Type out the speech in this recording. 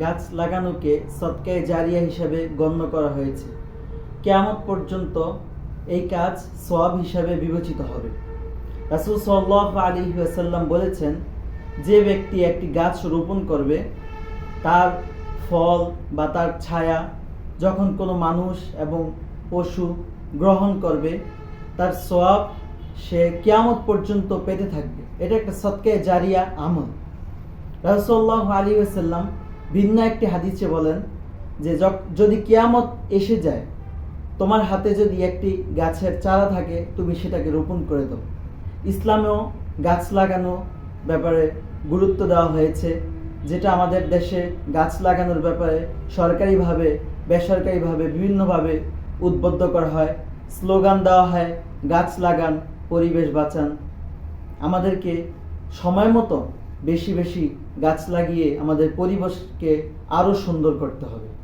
গাছ লাগানোকে সৎকায় জারিয়া হিসাবে গণ্য করা হয়েছে। কেয়ামত পর্যন্ত এই কাজ সব হিসাবে বিবেচিত হবে। রাসুল সাল্লাহ আলী আসাল্লাম বলেছেন, যে ব্যক্তি একটি গাছ রোপণ করবে, তার ফল বা তার ছায়া যখন কোনো মানুষ এবং পশু গ্রহণ করবে, তার সব সে কেয়ামত পর্যন্ত পেতে থাকবে। এটা একটা সৎকে জারিয়া আমল। রাসুল্লাহ আলী আসাল্লাম ভিন্ন একটি হাদিসে বলেন যে যদি কেয়ামত এসে যায়, তোমার হাতে যদি একটি গাছের চারা থাকে, তুমি সেটাকে রোপণ করে দাও। ইসলামেও গাছ লাগানো ব্যাপারে গুরুত্ব দেওয়া হয়েছে, যেটা আমাদের দেশে গাছ লাগানোর ব্যাপারে সরকারিভাবে, বেসরকারিভাবে বিভিন্নভাবে উদ্বুদ্ধ করা হয়। স্লোগান দেওয়া হয়, গাছ লাগান, পরিবেশ বাঁচান। আমাদেরকে সময় মতো বেশি বেশি গাছ লাগিয়ে আমাদের পরিবেশকে আরও সুন্দর করতে হবে।